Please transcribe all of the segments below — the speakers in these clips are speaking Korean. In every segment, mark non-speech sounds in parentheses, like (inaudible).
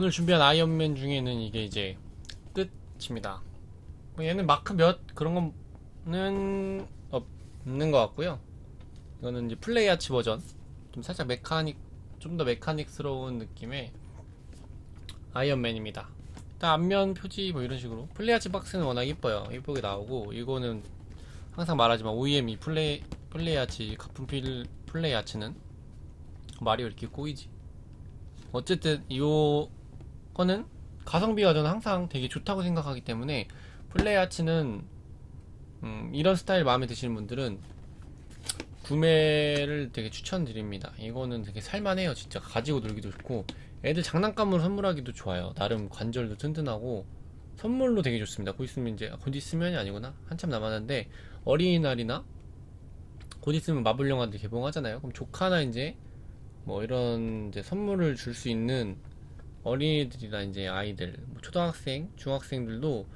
오늘 준비한 아이언맨 중에는 이게 이제 끝입니다. 뭐 얘는 마크 몇 그런 거는 없는 것 같고요. 이거는 이제 플레이아치 버전. 좀 살짝 메카닉, 좀 더 메카닉스러운 느낌의 아이언맨입니다. 일단 앞면 표지 뭐 이런 식으로. 플레이아치 박스는 워낙 이뻐요. 이쁘게 나오고, 이거는 항상 말하지만 OEM 이 플레이, 플레이아치, 가품 필 플레이아치는 말이 왜 이렇게 꼬이지? 어쨌든 요 거는 가성비가 저는 항상 되게 좋다고 생각하기 때문에 플레이아치는 음, 이런 스타일 마음에 드시는 분들은 구매를 되게 추천드립니다. 이거는 되게 살만해요. 진짜 가지고 놀기도 좋고 애들 장난감으로 선물하기도 좋아요. 나름 관절도 튼튼하고 선물로 되게 좋습니다. 곧 있으면 이제 아, 곧 있으면이 아니구나 한참 남았는데 어린이날이나 곧 있으면 마블 영화도 개봉하잖아요. 그럼 조카나 이제 뭐 이런 이제 선물을 줄 수 있는 어린이들이나 이제 아이들, 뭐 초등학생, 중학생들도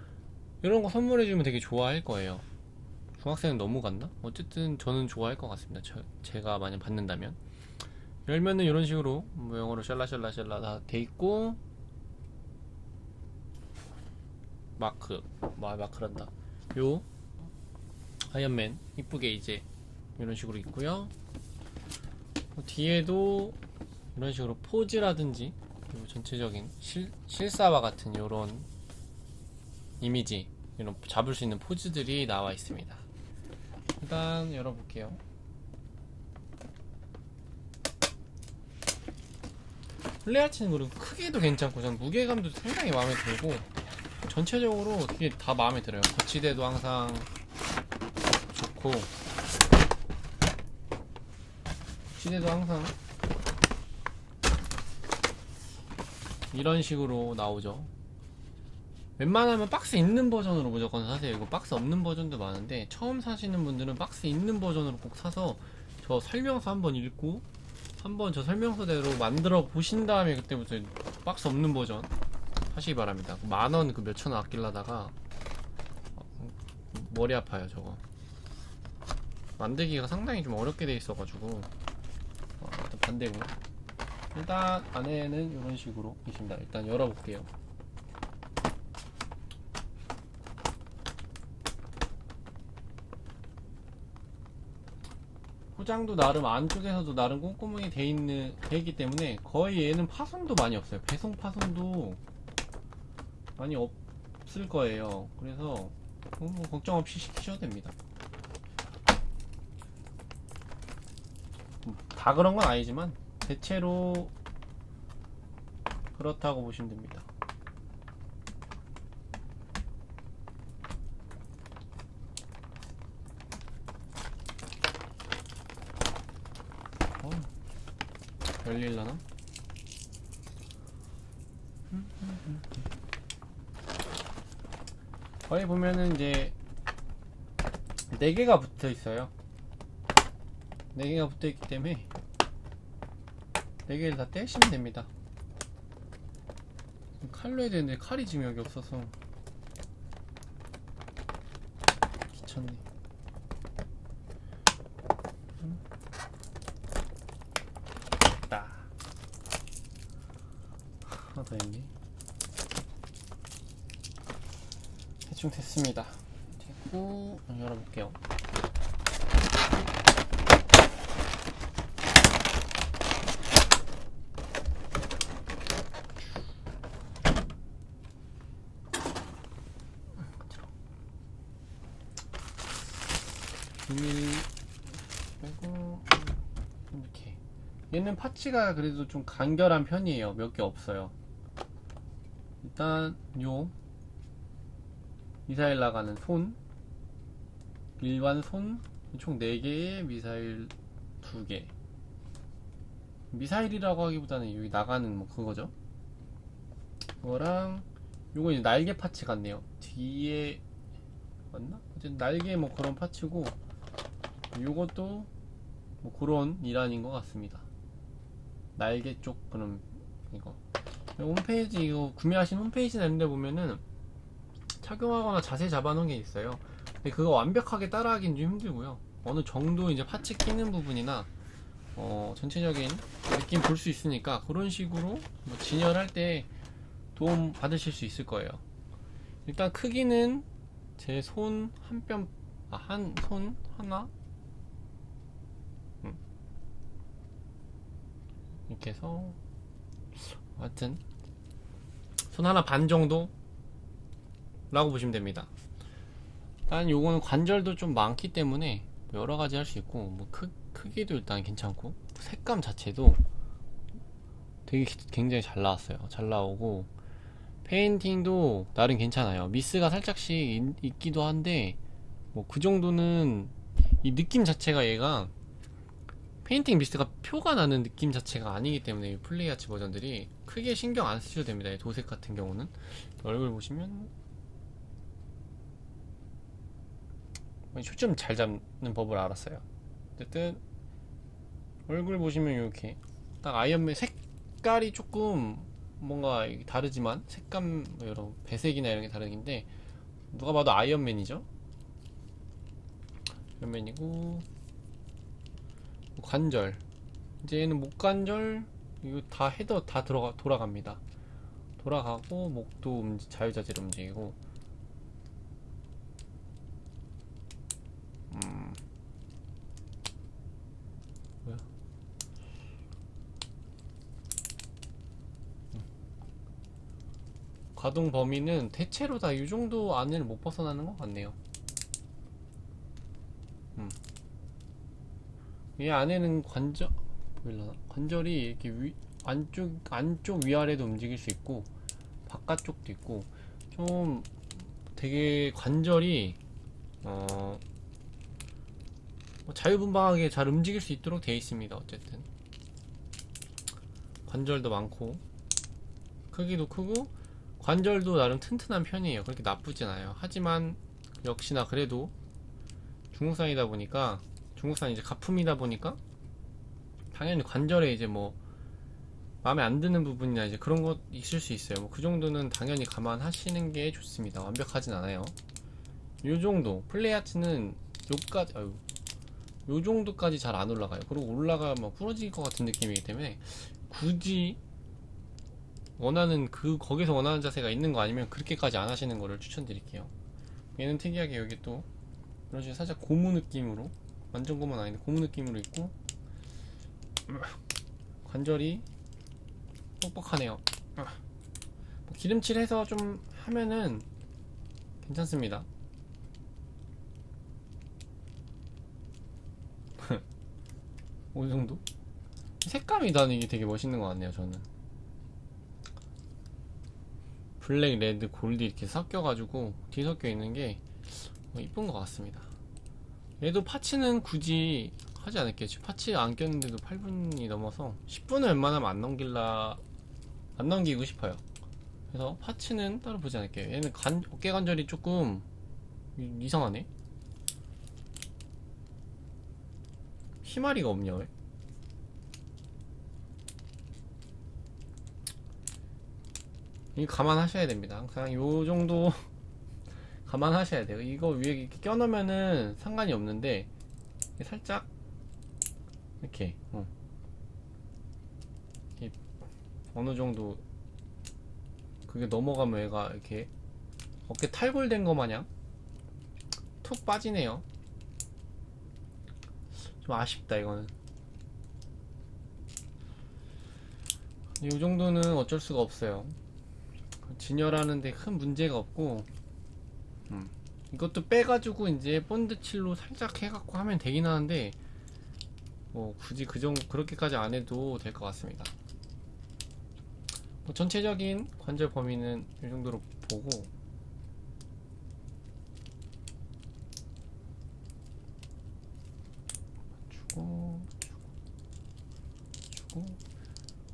이런 거 선물해주면 되게 좋아할 거예요. 중학생은 너무 갔나? 어쨌든 저는 좋아할 것 같습니다. 저, 제가 만약 받는다면. 열면은 이런 식으로 뭐 영어로 샬라샬라샬라 다 돼 있고 마크, 뭐 마크란다. 요 아이언맨 이쁘게 이제 이런 식으로 있고요. 뭐 뒤에도 이런 식으로 포즈라든지 그리고 전체적인 실, 실사와 같은 이런 이미지 이런 잡을 수 있는 포즈들이 나와 있습니다. 일단 열어볼게요. 플레이아치는 그리고 크기도 괜찮고 전 무게감도 상당히 마음에 들고 전체적으로 되게 다 마음에 들어요. 거치대도 항상 좋고 거치대도 항상 이런 식으로 나오죠. 웬만하면 박스 있는 버전으로 무조건 사세요. 이거 박스 없는 버전도 많은데 처음 사시는 분들은 박스 있는 버전으로 꼭 사서 저 설명서 한번 읽고 한번 저 설명서대로 만들어 보신 다음에 그때부터 박스 없는 버전 하시기 바랍니다. 만원 그 몇천 원 아끼려다가 어, 머리 아파요 저거. 만들기가 상당히 좀 어렵게 돼 있어가지고 어, 일단 반대고 일단 안에는 이런 식으로 있습니다. 일단 열어볼게요. 포장도 나름 안쪽에서도 나름 꼼꼼하게 돼 있는 돼 있기 때문에 거의 얘는 파손도 많이 없어요. 배송 파손도 많이 없을 거예요. 그래서 뭐 걱정 없이 시키셔도 됩니다. 음, 다 그런 건 아니지만 대체로 그렇다고 보시면 됩니다. 어, 열릴라나? 거기 보면은 이제 네 개가 붙어 있어요. 네 개가 붙어 있기 때문에 네 개를 다 떼시면 됩니다. 칼로 해야 되는데 칼이 지금 여기 없어서 귀찮네. 음. 됐다. 하나 더 있네. 대충 됐습니다. 됐고 열어볼게요. 비밀 빼고 이렇게 얘는 파츠가 그래도 좀 간결한 편이에요. 몇 개 없어요. 일단 요. 미사일 나가는 손. 일반 손. 총 4개에 미사일 2개. 미사일이라고 하기보다는 여기 나가는 뭐 그거죠? 그거랑 요거 이제 날개 파츠 같네요. 뒤에 맞나? 어쨌든 날개 뭐 그런 파츠고 요것도 뭐 그런 일환인 것 같습니다. 날개 쪽 그런 이거 홈페이지 이거 구매하신 홈페이지 내는데 보면은 착용하거나 자세 잡아놓은 게 있어요. 근데 그거 완벽하게 따라하기는 좀 힘들고요. 어느 정도 이제 파츠 끼는 부분이나 어 전체적인 느낌 볼 수 있으니까 그런 식으로 뭐 진열할 때 도움 받으실 수 있을 거예요. 일단 크기는 제 손 한 뼘, 아, 한 손 하나? 이렇게 해서, 하여튼, 손 하나 반 정도? 라고 보시면 됩니다. 일단 요거는 관절도 좀 많기 때문에 여러 가지 할 수 있고, 뭐 크, 크기도 일단 괜찮고, 색감 자체도 되게 기- 굉장히 잘 나왔어요. 잘 나오고, 페인팅도 나름 괜찮아요. 미스가 살짝씩 있, 있기도 한데, 뭐 그 정도는 이 느낌 자체가 얘가 페인팅 미스가 표가 나는 느낌 자체가 아니기 때문에 이 플레이아츠 버전들이 크게 신경 안 쓰셔도 됩니다. 이 도색 같은 경우는 얼굴 보시면 초점 잘 잡는 법을 알았어요. 어쨌든 얼굴 보시면 이렇게 딱 아이언맨 색깔이 조금 뭔가 다르지만 색감 뭐 이런 배색이나 이런 게 다른데 누가 봐도 아이언맨이죠. 아이언맨이고 관절 이제 얘는 목관절 이거 다 헤더 다 들어가 돌아갑니다. 돌아가고 목도 움직, 자유자재로 움직이고 음 뭐야? 가동 범위는 대체로 다 이 정도 안을 못 벗어나는 것 같네요. 음. 이 안에는 관절? 관절이 이렇게 위, 안쪽 안쪽 위아래도 움직일 수 있고 바깥쪽도 있고 좀 되게 관절이 어뭐 자유분방하게 잘 움직일 수 있도록 되어 있습니다. 어쨌든 관절도 많고 크기도 크고 관절도 나름 튼튼한 편이에요. 그렇게 나쁘진 않아요. 하지만 역시나 그래도 중국산이다 보니까 중국산 이제 가품이다 보니까 당연히 관절에 이제 뭐 마음에 안 드는 부분이나 이제 그런 것 있을 수 있어요. 뭐 그 정도는 당연히 감안하시는 게 좋습니다. 완벽하진 않아요. 요 정도 플레이아츠는 요까지 아유 요 정도까지 잘 안 올라가요. 그리고 올라가면 부러질 것 같은 느낌이기 때문에 굳이 원하는 그 거기서 원하는 자세가 있는 거 아니면 그렇게까지 안 하시는 거를 추천드릴게요. 얘는 특이하게 여기 또 이런 식으로 살짝 고무 느낌으로 완전 고무는 아닌데 고무 느낌으로 있고 관절이 뻑뻑하네요. 뭐 기름칠해서 좀 하면은 괜찮습니다. (laughs) 어느 정도? 색감이 나는 이게 되게 멋있는 것 같네요. 저는 블랙, 레드, 골드 이렇게 섞여가지고 뒤섞여 있는 게 어, 이쁜 것 같습니다. 얘도 파츠는 굳이 하지 않을게요. 파츠 안 꼈는데도 8분이 넘어서 10분을 웬만하면 안 넘길라 안 넘기고 싶어요. 그래서 파츠는 따로 보지 않을게요. 얘는 간, 어깨 관절이 조금 이- 이상하네. 희마리가 없냐 왜? 이 감안하셔야 됩니다. 항상 요 정도 감안하셔야 돼요. 이거 위에 이렇게 껴놓으면은 상관이 없는데 살짝 이렇게 어. 어느 정도 그게 넘어가면 얘가 이렇게 어깨 탈골된 거 마냥 툭 빠지네요. 좀 아쉽다 이거는. 이 정도는 어쩔 수가 없어요. 진열하는데 큰 문제가 없고 음. 이것도 빼가지고 이제 본드 칠로 살짝 해갖고 하면 되긴 하는데 뭐 굳이 그 정도 그렇게까지 안 해도 될 것 같습니다. 뭐 전체적인 관절 범위는 이 정도로 보고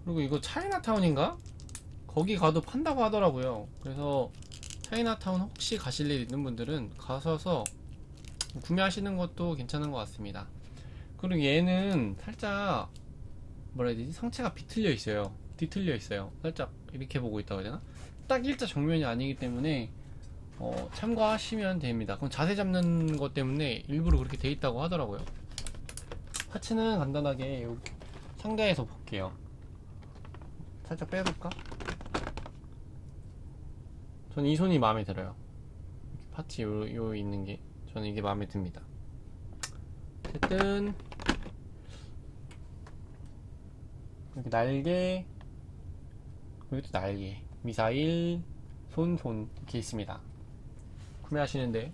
그리고 이거 차이나타운인가? 거기 가도 판다고 하더라고요. 그래서 차이나타운 혹시 가실 일 있는 분들은 가셔서 구매하시는 것도 괜찮은 것 같습니다. 그리고 얘는 살짝 뭐라 해야 되지? 상체가 비틀려 있어요. 뒤틀려 있어요. 살짝 이렇게 보고 있다고 해야 되나? 딱 일자 정면이 아니기 때문에 어, 참고하시면 됩니다. 그럼 자세 잡는 것 때문에 일부러 그렇게 돼 있다고 하더라고요. 파츠는 간단하게 상자에서 볼게요. 살짝 빼볼까? 저는 이 손이 마음에 들어요. 파츠 요, 요 있는 게 저는 이게 마음에 듭니다. 어쨌든 이렇게 날개 여기도 날개 미사일 손손 이렇게 있습니다. 구매하시는데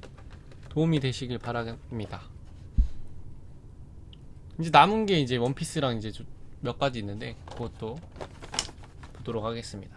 도움이 되시길 바랍니다. 이제 남은 게 이제 원피스랑 이제 좀몇 가지 있는데 그것도 보도록 하겠습니다.